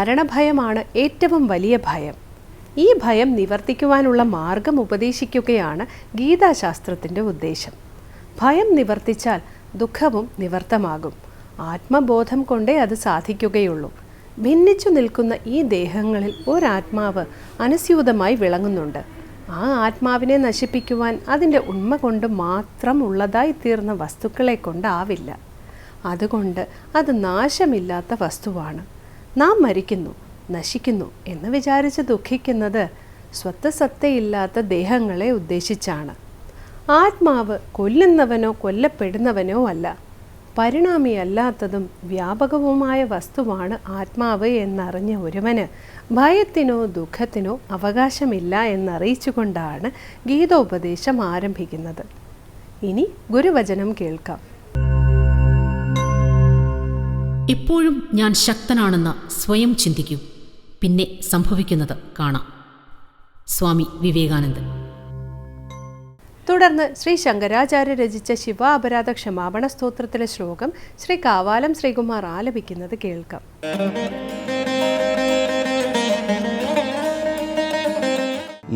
മരണഭയമാണ് ഏറ്റവും വലിയ ഭയം. ഈ ഭയം നിവർത്തിക്കുവാനുള്ള മാർഗം ഉപദേശിക്കുകയാണ് ഗീതാശാസ്ത്രത്തിന്റെ ഉദ്ദേശം. ഭയം നിവർത്തിച്ചാൽ ദുഃഖവും നിവർത്തമാകും. ആത്മബോധം കൊണ്ടേ അത് സാധിക്കുകയുള്ളൂ. ഭിന്നിച്ചു നിൽക്കുന്ന ഈ ദേഹങ്ങളിൽ ഒരാത്മാവ് അനുസ്യൂതമായി വിളങ്ങുന്നുണ്ട്. ആ ആത്മാവിനെ നശിപ്പിക്കുവാൻ അതിന്റെ ഉണ്മ കൊണ്ട് മാത്രം ഉള്ളതായി തീർന്ന വസ്തുക്കളെ കൊണ്ടാവില്ല. അതുകൊണ്ട് അത് നാശമില്ലാത്ത വസ്തുവാണ്. നാം മരിക്കുന്നു നശിക്കുന്നു എന്ന് വിചാരിച്ച് ദുഃഖിക്കുന്നത് സ്വത്വസത്തയില്ലാത്ത ദേഹങ്ങളെ ഉദ്ദേശിച്ചാണ്. ആത്മാവ് കൊല്ലുന്നവനോ കൊല്ലപ്പെടുന്നവനോ അല്ല. പരിണാമിയല്ലാത്തതും വ്യാപകവുമായ വസ്തുവാണ് ആത്മാവ് എന്നറിഞ്ഞ ഒരുവന് ഭയത്തിനോ ദുഃഖത്തിനോ അവകാശമില്ല എന്നറിയിച്ചുകൊണ്ടാണ് ഗീതോപദേശം ആരംഭിക്കുന്നത്. ഇനി ഗുരുവചനം കേൾക്കാം. ഇപ്പോഴും ഞാൻ ശക്തനാണെന്ന് സ്വയം ചിന്തിക്കൂ. പിന്നെ സംഭവിക്കുന്നത് കാണാം. സ്വാമി വിവേകാനന്ദൻ. തുടർന്ന് ശ്രീ ശങ്കരാചാര്യ രചിച്ച ശിവ അപരാധ ക്ഷമാപണ സ്തോത്രത്തിലെ ശ്ലോകം ശ്രീ കാവാലം ശ്രീകുമാർ ആലപിക്കുന്നത് കേൾക്കാം.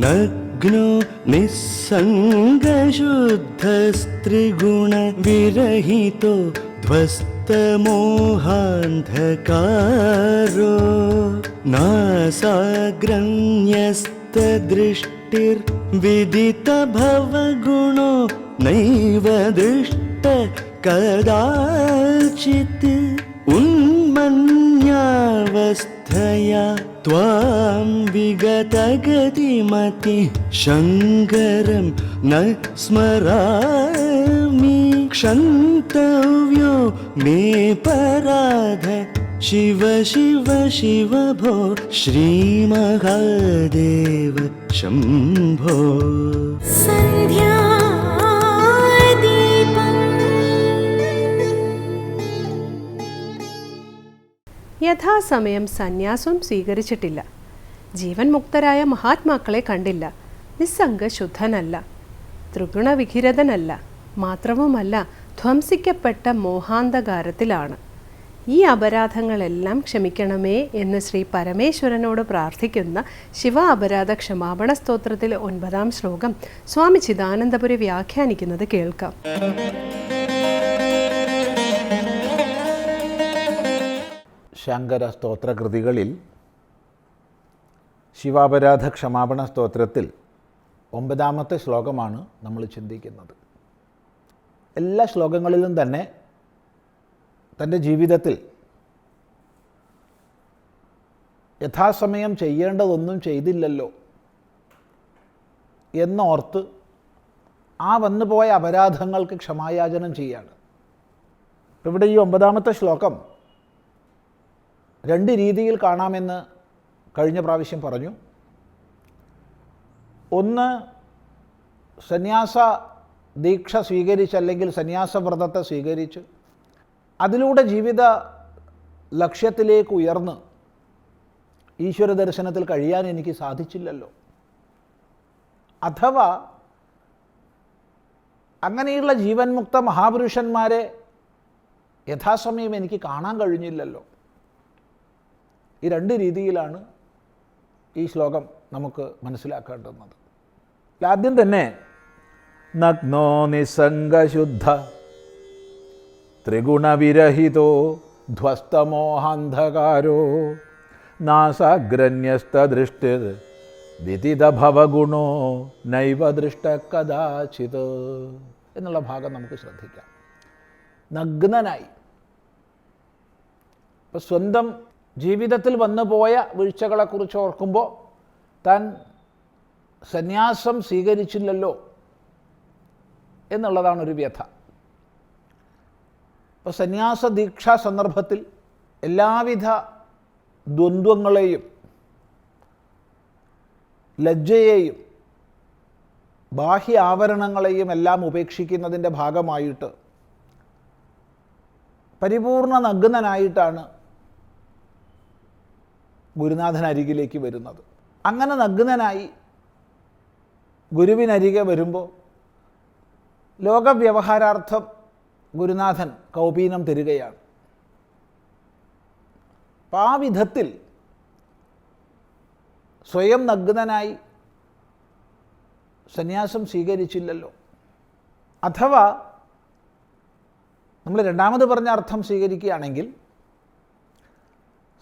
നഗ്നോ നിസ്സംഗശുദ്ധസ്ത്രിഗുണ വിരഹിതോ ധ്വസ്ത ध्वस्तमोहान्धकारो नासाग्रण्यस्तदृष्टिर्विदितभवगुणो नैव दृष्ट कदाचित् उन्मन्यावस्थया त्वां विगतगतिमति शङ्करं न स्मरामि क्षन्तव्यो मे पराध शिव शिव शिव भो श्रीमहादेव शम्भो യഥാസമയം സന്യാസവും സ്വീകരിച്ചിട്ടില്ല ജീവൻ മുക്തരായ മഹാത്മാക്കളെ കണ്ടില്ല നിസ്സംഗ ശുദ്ധനല്ല ത്രിഗുണവിഖിരതനല്ല മാത്രവുമല്ല ധ്വംസിക്കപ്പെട്ട മോഹാന്തകാരത്തിലാണ് ഈ അപരാധങ്ങളെല്ലാം ക്ഷമിക്കണമേ എന്ന് ശ്രീ പരമേശ്വരനോട് പ്രാർത്ഥിക്കുന്ന ശിവ അപരാധ ക്ഷമാപണ സ്തോത്രത്തിലെ ഒൻപതാം ശ്ലോകം സ്വാമി ചിദാനന്ദപുരി വ്യാഖ്യാനിക്കുന്നത് കേൾക്കാം. ശങ്കര സ്തോത്രകൃതികളിൽ ശിവാപരാധ ക്ഷമാപണ സ്തോത്രത്തിൽ ഒമ്പതാമത്തെ ശ്ലോകമാണ് നമ്മൾ ചിന്തിക്കുന്നത്. എല്ലാ ശ്ലോകങ്ങളിലും തന്നെ തന്റെ ജീവിതത്തിൽ യഥാസമയം ചെയ്യേണ്ടതൊന്നും ചെയ്തില്ലല്ലോ എന്നോർത്ത് ആ വന്നുപോയ അപരാധങ്ങൾക്ക് ക്ഷമായാചനം ചെയ്യാണ്. ഇവിടെ ഈ ഒമ്പതാമത്തെ ശ്ലോകം രണ്ട് രീതിയിൽ കാണാമെന്ന് കഴിഞ്ഞ പ്രാവശ്യം പറഞ്ഞു. ഒന്ന് സന്യാസ ദീക്ഷ സ്വീകരിച്ചു അല്ലെങ്കിൽ സന്യാസവ്രതത്തെ സ്വീകരിച്ച് അതിലൂടെ ജീവിത ലക്ഷ്യത്തിലേക്ക് ഉയർന്ന് ഈശ്വര ദർശനത്തിൽ കഴിയാൻ എനിക്ക് സാധിച്ചില്ലല്ലോ. അഥവാ അങ്ങനെയുള്ള ജീവൻ മുക്ത മഹാപുരുഷന്മാരെ യഥാസമയം എനിക്ക് കാണാൻ കഴിഞ്ഞില്ലല്ലോ. ഈ രണ്ട് രീതിയിലാണ് ഈ ശ്ലോകം നമുക്ക് മനസ്സിലാക്കേണ്ടുന്നത്. ആദ്യം തന്നെ നഗ്നോ നിസംഗശുദ്ധ ത്രിഗുണവിരഹിതോ ധ്വസ്തമോഹാന്ധകാരോ. നാസാഗ്രന്യസ്തദൃഷ്ടിർ വിദിതഭവഗുണോ നൈവ ദൃഷ്ട കഥാചിത് എന്നുള്ള ഭാഗം നമുക്ക് ശ്രദ്ധിക്കാം. നഗ്നനായി. ഇപ്പം സ്വന്തം ജീവിതത്തിൽ വന്നു പോയ വീഴ്ചകളെക്കുറിച്ച് ഓർക്കുമ്പോൾ താൻ സന്യാസം സ്വീകരിച്ചില്ലല്ലോ. എന്നുള്ളതാണ് ഒരു വ്യഥ. ഇപ്പോൾ സന്യാസ ദീക്ഷാ സന്ദർഭത്തിൽ എല്ലാവിധ ദ്വന്ദ്വങ്ങളെയും ലജ്ജയെയും ബാഹ്യ ആവരണങ്ങളെയും എല്ലാം ഉപേക്ഷിക്കുന്നതിന്റെ ഭാഗമായിട്ട് പരിപൂർണ നഗ്നനായിട്ടാണ് ഗുരുനാഥൻ അരികിലേക്ക് വരുന്നത്. അങ്ങനെ നഗ്നനായി ഗുരുവിനരികെ വരുമ്പോൾ ലോകവ്യവഹാരാർത്ഥം ഗുരുനാഥൻ കൗപീനം തരികയാണ്. അപ്പം ആ വിധത്തിൽ സ്വയം നഗ്നനായി സന്യാസം സ്വീകരിച്ചില്ലല്ലോ. അഥവാ നമ്മൾ രണ്ടാമത് പറഞ്ഞ അർത്ഥം സ്വീകരിക്കുകയാണെങ്കിൽ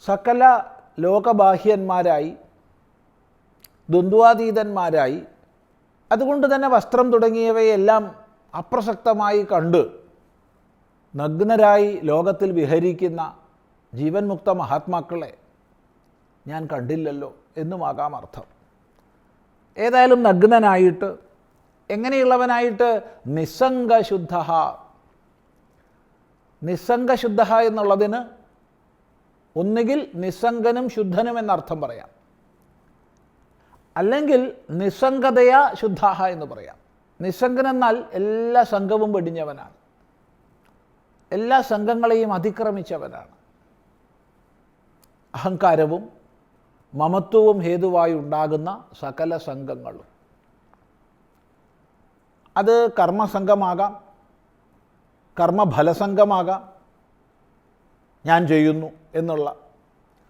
സകല ലോകബാഹ്യന്മാരായി ദ്വന്ദ്വാതീതന്മാരായി അതുകൊണ്ട് തന്നെ വസ്ത്രം തുടങ്ങിയവയെല്ലാം അപ്രസക്തമായി കണ്ട് നഗ്നരായി ലോകത്തിൽ വിഹരിക്കുന്ന ജീവൻ മുക്ത മഹാത്മാക്കളെ ഞാൻ കണ്ടില്ലല്ലോ എന്നുമാകാം അർത്ഥം. ഏതായാലും നഗ്നനായിട്ട് എങ്ങനെയുള്ളവനായിട്ട്? നിസ്സംഗശുദ്ധ നിസ്സംഗശുദ്ധ എന്നുള്ളതിന് ഒന്നുകിൽ നിസ്സംഗനും ശുദ്ധനും എന്നർത്ഥം പറയാം. അല്ലെങ്കിൽ നിസ്സംഗതയാ ശുദ്ധ എന്ന് പറയാം. നിസ്സംഗൻ എന്നാൽ എല്ലാ സംഘവും വെടിഞ്ഞവനാണ്. എല്ലാ സംഘങ്ങളെയും അതിക്രമിച്ചവനാണ്. അഹങ്കാരവും മമത്വവും ഹേതുവായി ഉണ്ടാകുന്ന സകല സംഘങ്ങളും. അത് കർമ്മസംഘമാകാം കർമ്മഫലസംഘമാകാം ഞാൻ ചെയ്യുന്നു എന്നുള്ള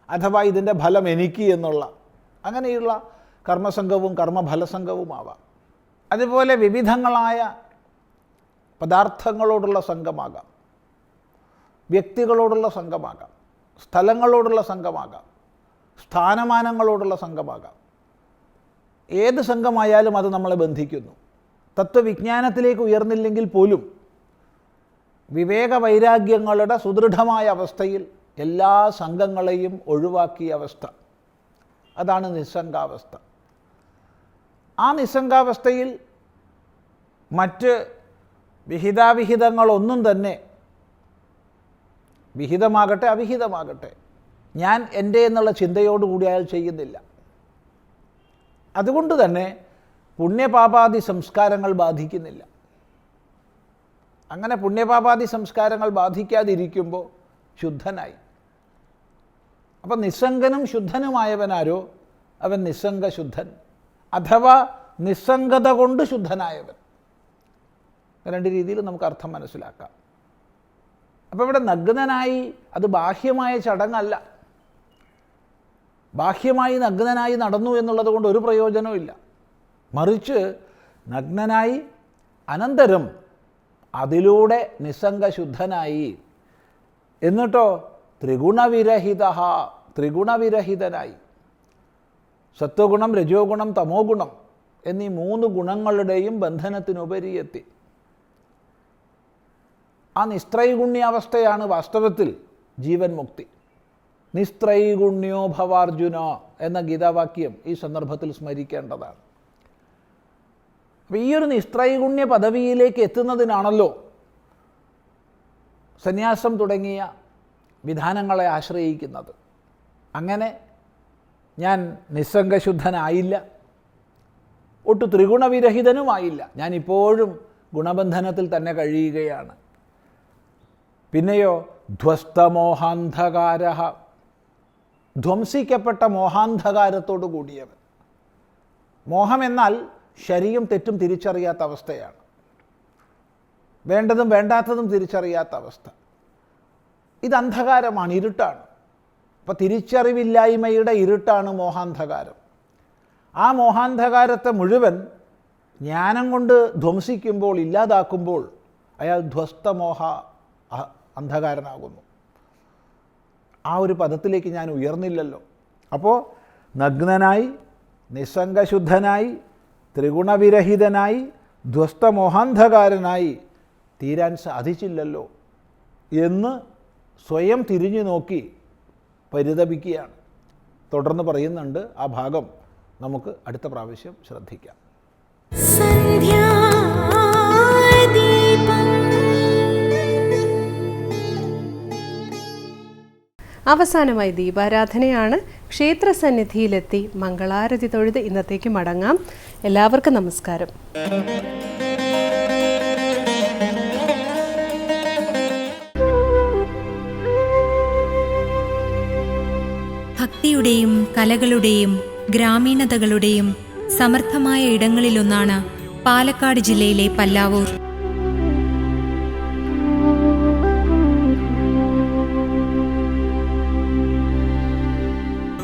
അഥവാ ഇതിന്റെ ഫലം എനിക്ക് എന്നുള്ള അങ്ങനെയുള്ള കർമ്മസംഘവും കർമ്മഫലസംഘവുമാവാം. അതുപോലെ വിവിധങ്ങളായ പദാർത്ഥങ്ങളോടുള്ള സംഘമാകാം. വ്യക്തികളോടുള്ള സംഘമാകാം. സ്ഥലങ്ങളോടുള്ള സംഘമാകാം. സ്ഥാനമാനങ്ങളോടുള്ള സംഘമാകാം. ഏത് സംഘമായാലും അത് നമ്മളെ ബന്ധിക്കുന്നു. തത്വവിജ്ഞാനത്തിലേക്ക് ഉയർന്നില്ലെങ്കിൽ പോലും വിവേക വൈരാഗ്യങ്ങളുടെ സുദൃഢമായ അവസ്ഥയിൽ എല്ലാ സംഘങ്ങളെയും ഒഴിവാക്കിയ അവസ്ഥ. അതാണ് നിസ്സംഗാവസ്ഥ. ആ നിസ്സംഗാവസ്ഥയിൽ മറ്റ് വിഹിതാവിഹിതങ്ങളൊന്നും തന്നെ വിഹിതമാകട്ടെ അവിഹിതമാകട്ടെ. ഞാൻ എന്റെ എന്നുള്ള ചിന്തയോടുകൂടി അയാൾ ചെയ്യുന്നില്ല. അതുകൊണ്ട് തന്നെ പുണ്യപാപാദി സംസ്കാരങ്ങൾ ബാധിക്കുന്നില്ല. അങ്ങനെ പുണ്യപാപാദി സംസ്കാരങ്ങൾ ബാധിക്കാതിരിക്കുമ്പോൾ ശുദ്ധനായി. അപ്പം നിസ്സംഗനും ശുദ്ധനുമായവനാരോ? അവൻ നിസ്സംഗ ശുദ്ധൻ അഥവാ നിസ്സംഗത കൊണ്ട് ശുദ്ധനായവൻ. രണ്ട് രീതിയിൽ നമുക്ക് അർത്ഥം മനസ്സിലാക്കാം. അപ്പോൾ ഇവിടെ നഗ്നനായി അത് ബാഹ്യമായ ചടങ്ങല്ല. ബാഹ്യമായി നഗ്നനായി നടന്നു എന്നുള്ളത് കൊണ്ട് ഒരു പ്രയോജനവും മറിച്ച് നഗ്നനായി അനന്തരം അതിലൂടെ നിസ്സംഗശുദ്ധനായി. എന്നിട്ടോ ത്രിഗുണവിരഹിത ത്രിഗുണവിരഹിതനായി. സത്വഗുണം രജോഗുണം തമോ ഗുണം എന്നീ മൂന്ന് ഗുണങ്ങളുടെയും ബന്ധനത്തിനുപരി എത്തി. ആ നിസ്ത്രൈഗുണ്യാവസ്ഥയാണ് വാസ്തവത്തിൽ ജീവൻ മുക്തി നിസ്ത്രൈഗുണ്യോ ഭവാർജുന എന്ന ഗീതാവാക്യം ഈ സന്ദർഭത്തിൽ സ്മരിക്കേണ്ടതാണ്. അപ്പോൾ ഈ ഒരു നിസ്ത്രൈഗുണ്യ പദവിയിലേക്ക് എത്തുന്നതിനാണല്ലോ സന്യാസം തുടങ്ങിയ വിധാനങ്ങളെ ആശ്രയിക്കുന്നത്. അങ്ങനെ ഞാൻ നിസ്സംഗശുദ്ധനായില്ല. ഒട്ടു ത്രിഗുണവിരഹിതനുമായില്ല. ഞാൻ ഇപ്പോഴും ഗുണബന്ധനത്തിൽ തന്നെ കഴിയുകയാണ്. പിന്നെയോ ധ്വസ്തമോഹാന്ധകാര ധ്വംസിക്കപ്പെട്ട മോഹാന്ധകാരത്തോടു കൂടിയവൻ. മോഹം എന്നാൽ ശരിയും തെറ്റും തിരിച്ചറിയാത്ത അവസ്ഥയാണ്. വേണ്ടതും വേണ്ടാത്തതും തിരിച്ചറിയാത്ത അവസ്ഥ. ഇത് അന്ധകാരമാണ് ഇരുട്ടാണ്. അപ്പോൾ തിരിച്ചറിവില്ലായ്മയുടെ ഇരുട്ടാണ് മോഹാന്ധകാരം. ആ മോഹാന്ധകാരത്തെ മുഴുവൻ ജ്ഞാനം കൊണ്ട് ധ്വംസിക്കുമ്പോൾ ഇല്ലാതാക്കുമ്പോൾ അയാൾ ധ്വസ്തമോഹ അന്ധകാരനാകുന്നു. ആ ഒരു പദത്തിലേക്ക് ഞാൻ ഉയർന്നില്ലല്ലോ. അപ്പോൾ നഗ്നനായി നിസ്സംഗശുദ്ധനായി ത്രിഗുണവിരഹിതനായി ധ്വസ്തമോഹാന്ധകാരനായി തീരാൻ സാധിച്ചില്ലല്ലോ എന്ന് സ്വയം തിരിഞ്ഞു നോക്കി പരിതപിക്കുകയാണ്. തുടർന്ന് പറയുന്നുണ്ട് ആ ഭാഗം നമുക്ക് അടുത്ത പ്രാവശ്യം ശ്രദ്ധിക്കാം. അവസാനമായി ദീപാരാധനയാണ്. ക്ഷേത്രസന്നിധിയിലെത്തി മംഗളാരതി തൊഴുത് ഇന്നത്തേക്ക് മടങ്ങാം. എല്ലാവർക്കും നമസ്കാരം. ഭക്തിയുടെയും കലകളുടെയും ഗ്രാമീണതകളുടെയും സമർത്ഥമായ ഇടങ്ങളിലൊന്നാണ് പാലക്കാട് ജില്ലയിലെ പല്ലാവൂർ.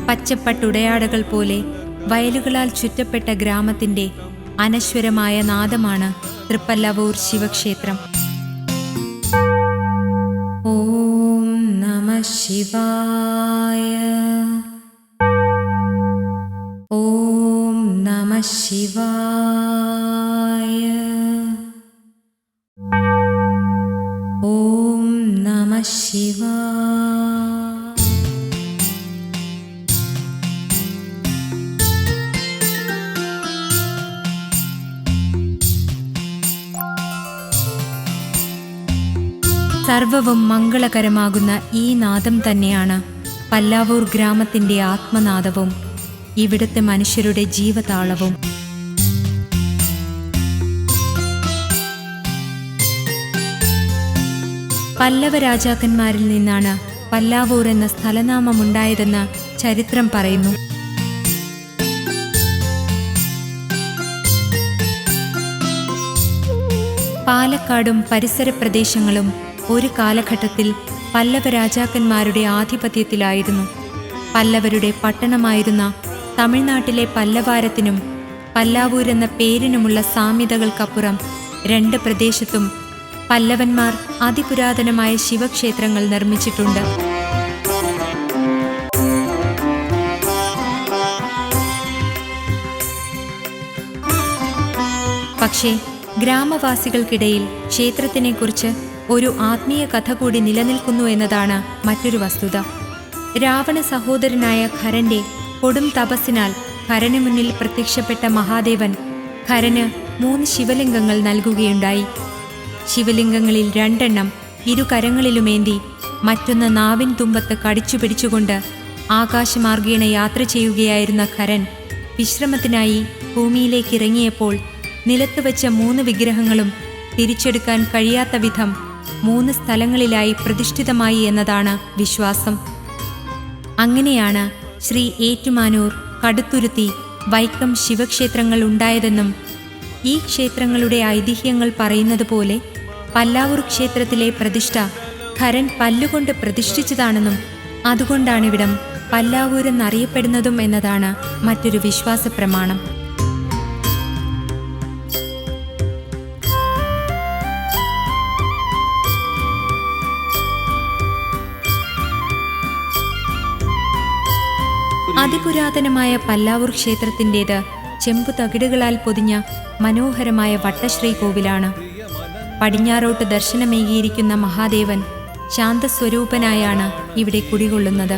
പച്ചപ്പട്ടുടയാടകൾ പോലെ വയലുകളാൽ ചുറ്റപ്പെട്ട ഗ്രാമത്തിന്റെ അനശ്വരമായ നാദമാണ് തൃപ്പല്ലവൂർ ശിവക്ഷേത്രം. ഓം നമ ശിവായ ശിവായ ഓം നമ ശിവായ സർവവും മംഗളകരമാകുന്ന ഈ നാദം തന്നെയാണ് പല്ലാവൂർ ഗ്രാമത്തിന്റെ ആത്മനാദവും. ഇവിടുത്തെ മനുഷ്യരുടെ ജീവതാളവും. പല്ലവ രാജാക്കന്മാരിൽ നിന്നാണ് പല്ലാവൂർ എന്ന സ്ഥലനാമമുണ്ടായതെന്ന് ചരിത്രം പറയുന്നു. പാലക്കാടും പരിസര പ്രദേശങ്ങളും ഒരു കാലഘട്ടത്തിൽ പല്ലവ രാജാക്കന്മാരുടെ ആധിപത്യത്തിലായിരുന്നു. പല്ലവരുടെ പട്ടണമായിരുന്ന തമിഴ്നാട്ടിലെ പല്ലവാരത്തിനും പല്ലാവൂർ എന്ന പേരിനുമുള്ള സാമ്യതകൾക്കപ്പുറം രണ്ട് പ്രദേശത്തും പല്ലവന്മാർ അതിപുരാതനമായ ശിവക്ഷേത്രങ്ങൾ നിർമ്മിച്ചിട്ടുണ്ട്. പക്ഷേ ഗ്രാമവാസികൾക്കിടയിൽ ക്ഷേത്രത്തിനെക്കുറിച്ച് ഒരു ആത്മീയ കഥ കൂടി നിലനിൽക്കുന്നു എന്നതാണ് മറ്റൊരു വസ്തുത. രാവണ സഹോദരനായ ഖരന്റെ കൊടും തപസ്സിനാൽ ഖരന് മുന്നിൽ പ്രത്യക്ഷപ്പെട്ട മഹാദേവൻ ഖരന് മൂന്ന് ശിവലിംഗങ്ങൾ നൽകുകയുണ്ടായി. ശിവലിംഗങ്ങളിൽ രണ്ടെണ്ണം ഇരു കരങ്ങളിലുമേന്തി മറ്റൊന്ന് നാവിൻ തുമ്പത്ത് കടിച്ചു പിടിച്ചുകൊണ്ട് ആകാശമാർഗേണ യാത്ര ചെയ്യുകയായിരുന്ന ഖരൻ വിശ്രമത്തിനായി ഭൂമിയിലേക്ക് ഇറങ്ങിയപ്പോൾ നിലത്ത് വെച്ച മൂന്ന് വിഗ്രഹങ്ങളും തിരിച്ചെടുക്കാൻ കഴിയാത്ത വിധം മൂന്ന് സ്ഥലങ്ങളിലായി പ്രതിഷ്ഠിതമായി എന്നതാണ് വിശ്വാസം. അങ്ങനെയാണ് ശ്രീ ഏറ്റുമാനൂർ കടുത്തുരുത്തി വൈക്കം ശിവക്ഷേത്രങ്ങൾ ഉണ്ടായതെന്നും ഈ ക്ഷേത്രങ്ങളുടെ ഐതിഹ്യങ്ങൾ പറയുന്നത് പോലെ പല്ലാവൂർ ക്ഷേത്രത്തിലെ പ്രതിഷ്ഠ ഖരൻ പല്ലുകൊണ്ട് പ്രതിഷ്ഠിച്ചതാണെന്നും അതുകൊണ്ടാണിവിടം പല്ലാവൂരെന്നറിയപ്പെടുന്നതും എന്നതാണ് മറ്റൊരു വിശ്വാസ പ്രമാണം അതിപുരാതനമായ പല്ലാവൂർ ക്ഷേത്രത്തിന്റേത് ചെമ്പു തകിടുകളാൽ പൊതിഞ്ഞ മനോഹരമായ വട്ടശ്രീ കോവിലാണ്. പടിഞ്ഞാറോട്ട് ദർശനമേകിയിരിക്കുന്ന മഹാദേവൻ ശാന്തസ്വരൂപനായാണ് ഇവിടെ കുടികൊള്ളുന്നത്.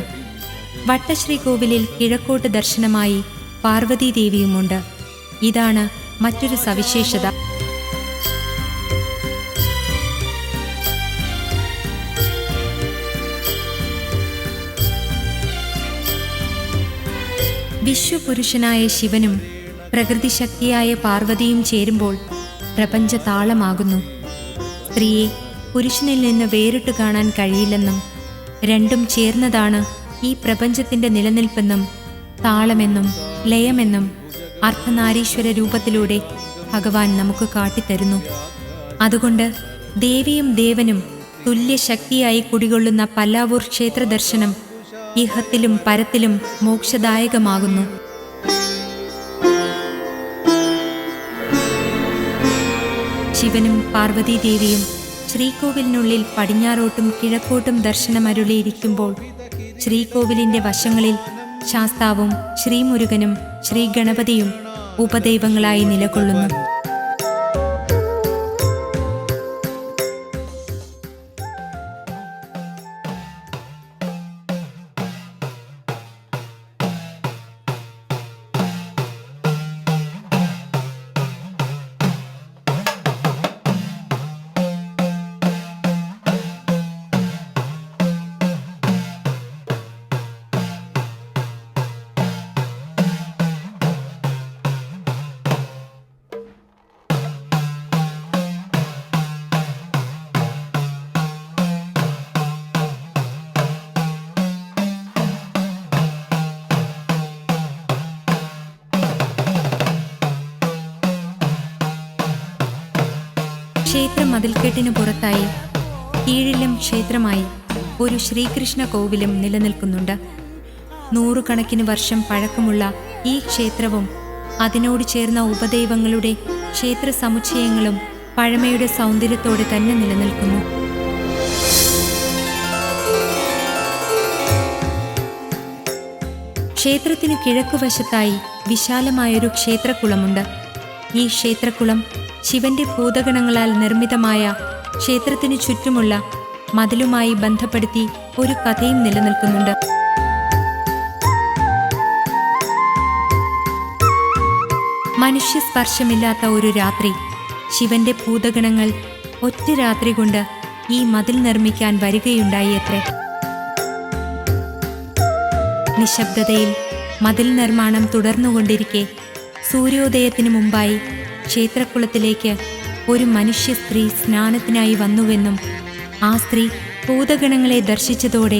വട്ടശ്രീ കോവിലിൽ കിഴക്കോട്ട് ദർശനമായി പാർവതീദേവിയുമുണ്ട്. ഇതാണ് മറ്റൊരു സവിശേഷത. വിശ്വപുരുഷനായ ശിവനും പ്രകൃതിശക്തിയായ പാർവതിയും ചേരുമ്പോൾ പ്രപഞ്ച താളമാകുന്നു സ്ത്രീയെ പുരുഷനിൽ നിന്ന് വേറിട്ട് കാണാൻ കഴിയില്ലെന്നും രണ്ടും ചേർന്നതാണ് ഈ പ്രപഞ്ചത്തിന്റെ നിലനിൽപ്പെന്നും താളമെന്നും ലയമെന്നും അർദ്ധനാരീശ്വര രൂപത്തിലൂടെ ഭഗവാൻ നമുക്ക് കാട്ടിത്തരുന്നു. അതുകൊണ്ട് ദേവിയും ദേവനും തുല്യശക്തിയായി കുടികൊള്ളുന്ന പല്ലാവൂർ ക്ഷേത്ര ദർശനം ഇഹത്തിലും പരത്തിലും മോക്ഷദായകമാകുന്നു. ശിവനും പാർവതീദേവിയും ശ്രീകോവിലിനുള്ളിൽ പടിഞ്ഞാറോട്ടും കിഴക്കോട്ടും ദർശനമരുളിയിരിക്കുമ്പോൾ ശ്രീകോവിലിന്റെ വശങ്ങളിൽ ശാസ്താവും ശ്രീമുരുകനും ശ്രീഗണപതിയും ഉപദൈവങ്ങളായി നിലകൊള്ളുന്നു. മതിൽക്കെട്ടിനു പുറത്തായി. കീഴിലും ക്ഷേത്രമായി ഒരു ശ്രീകൃഷ്ണ കോവിലും നിലനിൽക്കുന്നുണ്ട്. നൂറുകണക്കിന് വർഷം പഴക്കമുള്ള ഈ ക്ഷേത്രവും അതിനോട് ചേർന്ന ഉപദൈവങ്ങളുടെ ക്ഷേത്ര സമുച്ചയങ്ങളും പഴമയുടെ സൗന്ദര്യത്തോടെ തന്നെ നിലനിൽക്കുന്നു. ക്ഷേത്രത്തിന് കിഴക്കുവശത്തായി വിശാലമായൊരു ക്ഷേത്രക്കുളമുണ്ട് ഈ ക്ഷേത്രക്കുളം ശിവന്റെ ഭൂതഗണങ്ങളാൽ നിർമ്മിതമായ ക്ഷേത്രത്തിനു ചുറ്റുമുള്ള മതിലുമായി ബന്ധപ്പെടുത്തി ഒരു കഥയും നിലനിൽക്കുന്നുണ്ട്. മനുഷ്യ സ്പർശമില്ലാത്ത ഒരു രാത്രി ശിവന്റെ ഭൂതഗണങ്ങൾ ഒറ്റ രാത്രി കൊണ്ട് ഈ മതിൽ നിർമ്മിക്കാൻ വരികയുണ്ടായി അത്രേ നിശബ്ദതയിൽ മതിൽ നിർമ്മാണം തുടർന്നുകൊണ്ടിരിക്കെ സൂര്യോദയത്തിനു മുമ്പായി ക്ഷേത്രക്കുളത്തിലേക്ക് ഒരു മനുഷ്യ സ്ത്രീ സ്നാനത്തിനായി വന്നുവെന്നും ആ സ്ത്രീ ഭൂതഗണങ്ങളെ ദർശിച്ചതോടെ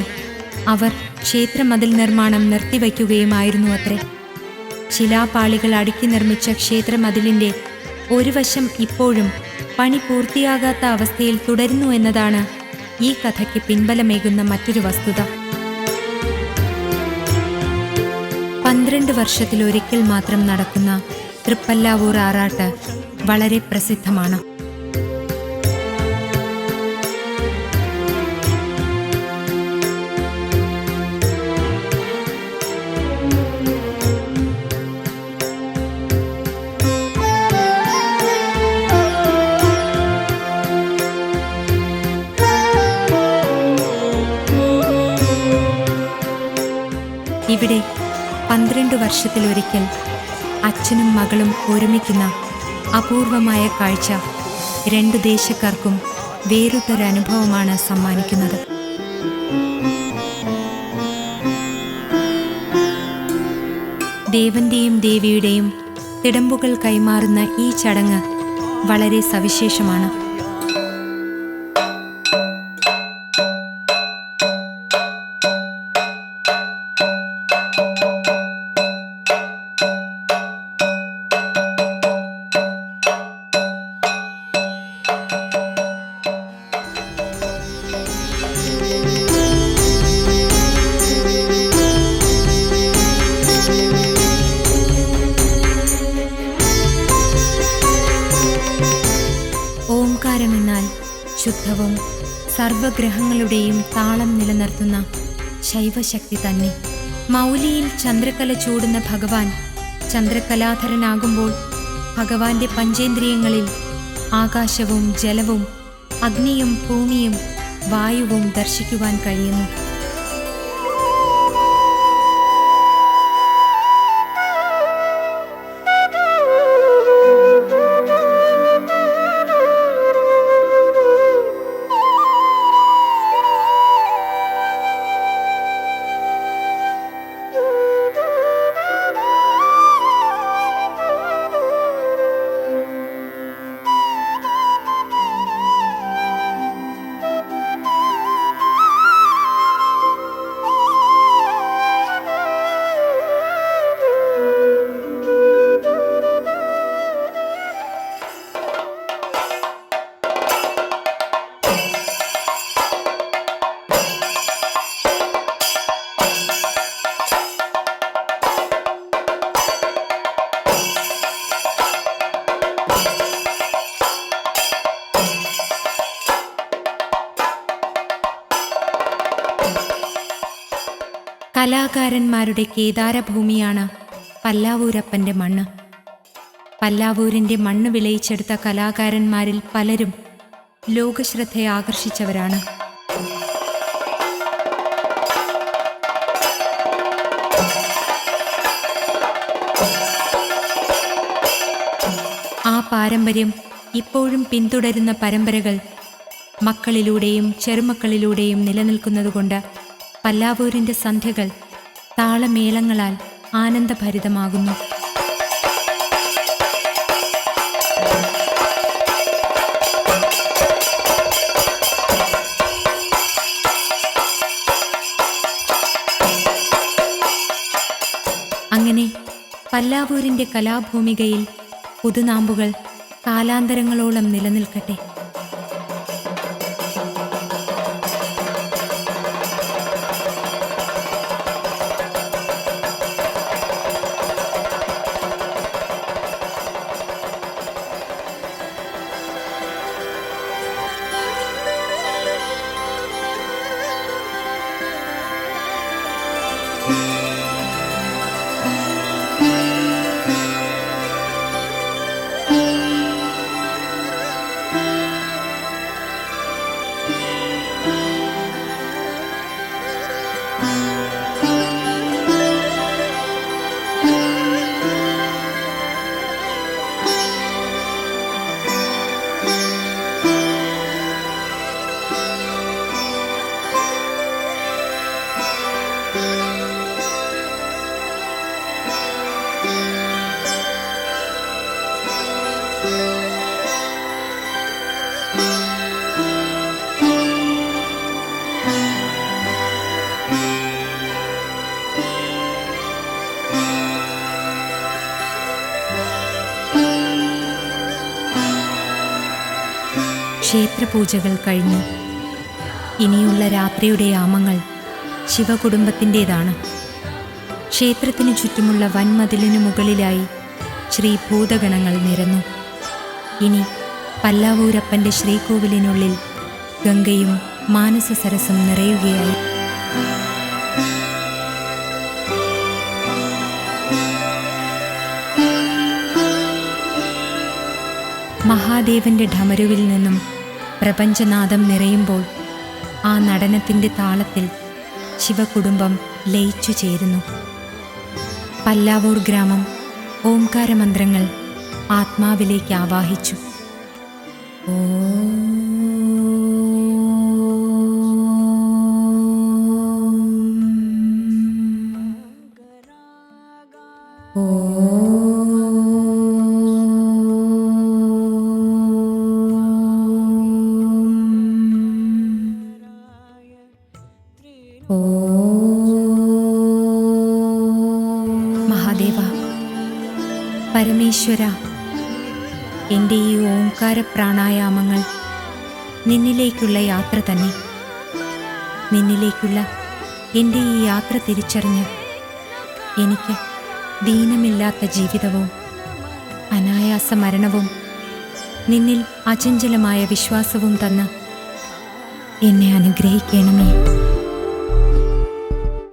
അവർ ക്ഷേത്രമതിൽ നിർമ്മാണം നിർത്തിവയ്ക്കുകയുമായിരുന്നു അത്രേ. ശിലാപാളികൾ അടുക്കി നിർമ്മിച്ച ക്ഷേത്രമതിലിന്റെ ഒരു വശം ഇപ്പോഴും പണി പൂർത്തിയാകാത്ത അവസ്ഥയിൽ തുടരുന്നു എന്നതാണ് ഈ കഥയ്ക്ക് പിൻബലമേകുന്ന മറ്റൊരു വസ്തുത. പന്ത്രണ്ട് വർഷത്തിലൊരിക്കൽ മാത്രം നടക്കുന്ന തൃപ്പല്ലാവൂർ ആറാട്ട് വളരെ പ്രസിദ്ധമാണ്. ഇവിടെ പന്ത്രണ്ട് വർഷത്തിലൊരിക്കൽ അച്ഛനും മകളും ഒരുമിക്കുന്ന അപൂർവമായ കാഴ്ച രണ്ടു ദേശക്കാർക്കും വേറിട്ടൊരനുഭവമാണ് സമ്മാനിക്കുന്നത്. ദേവന്റെയും ദേവിയുടെയും തിടമ്പുകൾ കൈമാറുന്ന ഈ ചടങ്ങ് വളരെ സവിശേഷമാണ്. സർവഗ്രഹങ്ങളുടെയും താളം നിലനിർത്തുന്ന ശൈവശക്തി തന്നെ. മൗലിയിൽ ചന്ദ്രക്കല ചൂടുന്ന ഭഗവാൻ ചന്ദ്രകലാധരനാകുമ്പോൾ ഭഗവാന്റെ പഞ്ചേന്ദ്രിയങ്ങളിൽ ആകാശവും ജലവും അഗ്നിയും ഭൂമിയും വായുവും ദർശിക്കുവാൻ കഴിയുന്നു. കലാകാരന്മാരുടെ കേദാരഭൂമിയാണ് പല്ലാവൂരപ്പന്റെ മണ്ണ്. പല്ലാവൂരിന്റെ മണ്ണ് വിളയിച്ചെടുത്ത കലാകാരന്മാരിൽ പലരും ലോകശ്രദ്ധയെ ആകർഷിച്ചവരാണ്. ആ പാരമ്പര്യം ഇപ്പോഴും പിന്തുടരുന്ന പരമ്പരകൾ മക്കളിലൂടെയും ചെറുമക്കളിലൂടെയും നിലനിൽക്കുന്നതുകൊണ്ട് പല്ലാവൂരിന്റെ സന്ധ്യകൾ താളമേളങ്ങളാൽ ആനന്ദഭരിതമാകുന്നു. അങ്ങനെ പല്ലാവൂരിന്റെ കലാഭൂമികയിൽ പുതുനാമ്പുകൾ കാലാന്തരങ്ങളോളം നിലനിൽക്കട്ടെ. ക്ഷേത്രപൂജകൾ കഴിഞ്ഞു. ഇനിയുള്ള രാത്രിയുടെ യാമങ്ങൾ ശിവകുടുംബത്തിന്റേതാണ്. ക്ഷേത്രത്തിന് ചുറ്റുമുള്ള വൻമതിലിനു മുകളിലായി ശ്രീ ഭൂതഗണങ്ങൾ നിരന്നു. ഇനി പല്ലാവൂരപ്പന്റെ ശ്രീകോവിലിനുള്ളിൽ ഗംഗയും മാനസ സരസും നിറയുകയായി. മഹാദേവന്റെ ഢമരുവിൽ നിന്നും പ്രപഞ്ചനാദം നിറയുമ്പോൾ ആ നടനത്തിന്റെ താളത്തിൽ ശിവകുടുംബം ലയിച്ചു ചേരുന്നു. പല്ലാവൂർ ഗ്രാമം ഓംകാരമന്ത്രങ്ങൾ ആത്മാവിലേക്ക് ആവാഹിച്ചു. മഹാദേവ പരമേശ്വര എന്റെ ഈ ഓംകാര പ്രാണായാമങ്ങൾ നിന്നിലേക്കുള്ള യാത്ര തന്നെ. നിന്നിലേക്കുള്ള എന്റെ ഈ യാത്ര തിരിച്ചറിഞ്ഞ് എനിക്ക് ദീനമില്ലാത്ത ജീവിതവും അനായാസ മരണവും നിന്നിൽ അചഞ്ചലമായ വിശ്വാസവും തന്ന് എന്നെ അനുഗ്രഹിക്കണമേ.